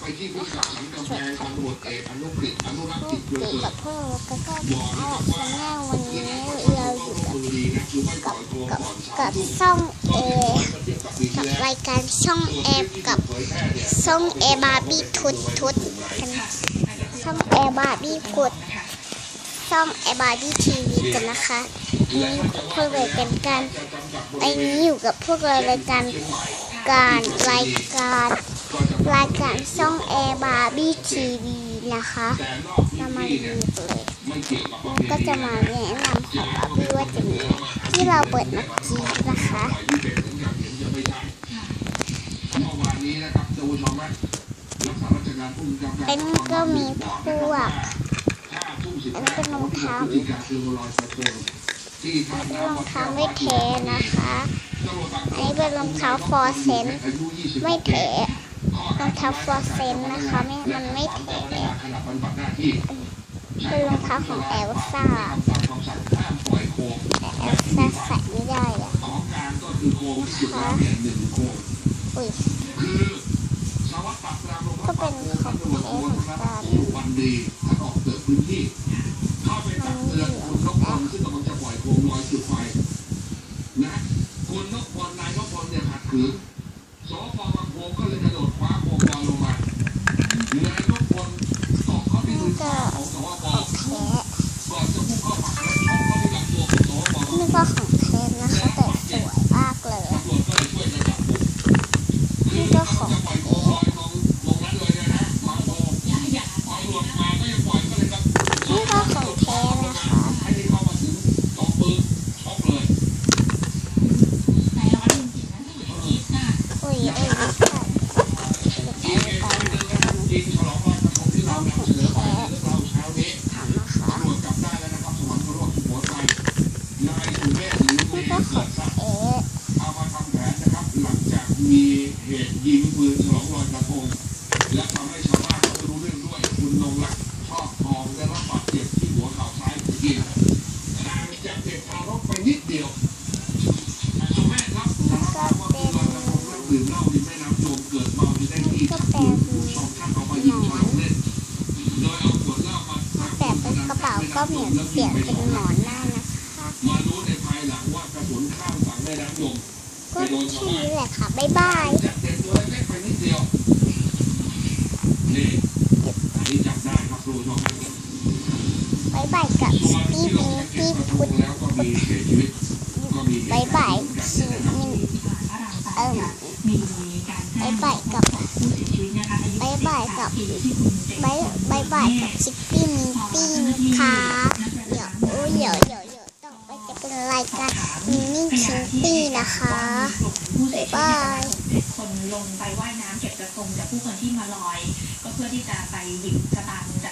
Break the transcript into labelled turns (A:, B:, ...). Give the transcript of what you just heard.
A: ไปที่ผู้กับสันกำแพงพันตำรวจเอกอนุกฤษอนุรักษ์กิจประ
B: อยู่
A: เสริ
B: กั
A: ฐ
B: บพวกเราก็ก็
A: บอกับ
B: ช
A: ว่า
B: วันนี้เราอยู่กับกับ
A: กั
B: บช่องเอ
A: กับ
B: รายการช่องแอกับช่องแอบาร์บี้ทุดทุดกันช่องแอบาร์บี้กดช่องแอบาร์บี้ทีวีกันนะคะนี่พวกเรากันกันไอ้นี้อยู่กับพวกเรารายการการรายการ รายการช่องแอร์บาร์บี้ทีวีนะคะ
A: นอกพื้
B: จะมาดู
A: เล
B: ย
A: ม่เกี่ยวกับประ
B: แล้ว
A: เพ
B: ก็จะมาแนะนำของเราพี่ว่าจะมีที่เราเปิดเมื่อกี้นะคะ
A: เป็นก็มีผู้ชมไหมรักษาราชการผู้กำกับการ
B: เป็นก็มีพวก
A: ห้าม
B: อันนี้เป็นรองเท้า
A: พฤศจิกายนลอยกระทาง
B: ร
A: น้ำ
B: องเท้าไม่แท้นะคะ อันนี้เป็นรองเท้าฟอร์เซนไม่แท้ รองเท้าฟอร์เซนนะคะไม่มันไม่แท้
A: ขณะปฏิบัติหน้าที่
B: เป็นรองเท้าของแอลซ่า
A: คำสั่งคำสั่งห้ามปล่อยโคม
B: แอลซ่าใส่ไม่ได้อะ
A: ของกลางก็คือโคมที่จุดน้ำเนี่ยหนึ่งโคม
B: อุ้ย
A: ก็
B: เป็นของ
A: ตำรวจ
B: แท้
A: โท
B: เหมือนกัน
A: อยู่วันดีท่านออกเตือนพื้นที่เข้าไปตักเตือนคุณนพพลซึ่งกำลังจะปล่อยโคมลอยจุดไฟนะคุณนพพลนายนพพลเนี่ยขัดขืน มีเหตุยิ
B: ง
A: ปืนฉลองลอยกระทงและ กระเป๋า
B: ก็เหมือนเปลี่ยนเป็นหมอนได้นะคะ
A: มารู้ในภายหลังว่ากระสุนข้ามฝั่งแม่น้ำยม
B: ก็แค่นี้แหละค่ะ บ๊ายบาย
A: จากเด็กตัวเล็กๆไปนิดเดียว นี่อันนี้จับได้ครับครูชมครับ
B: บ๊ายบายกับ
A: ส่วน
B: พี่
A: ที่ล
B: บิ
A: ง
B: ง
A: แข่ง
B: พี่
A: กระท
B: พุ
A: ง
B: ทธ
A: แล้วก็มีเสียชีวิตก็มีเหตุ
B: บ๊ายบาย
A: การณ์เหมือนกัน
B: ชี
A: นะครับ
B: มินเอิ่ม
C: มีการแจ้
B: บ๊าย
C: ง
B: บายกับ
C: ผู้เสียชีวิตนะคะอาย
B: บายกับบายบายบายกับชิปปี้มินตี้นะคะเดี๋ยวเดี๋ยวเดี๋ยวเดี๋ยวต้องไปจะเป็นรายการมินนี่ชิปปี้นะคะบายบาย
C: คนลงไปว่ายน้ำเก็บกระทงจากผู้คนที่มาลอย ก็เพื่อที่จะไปหยิบสตางค์จากกระ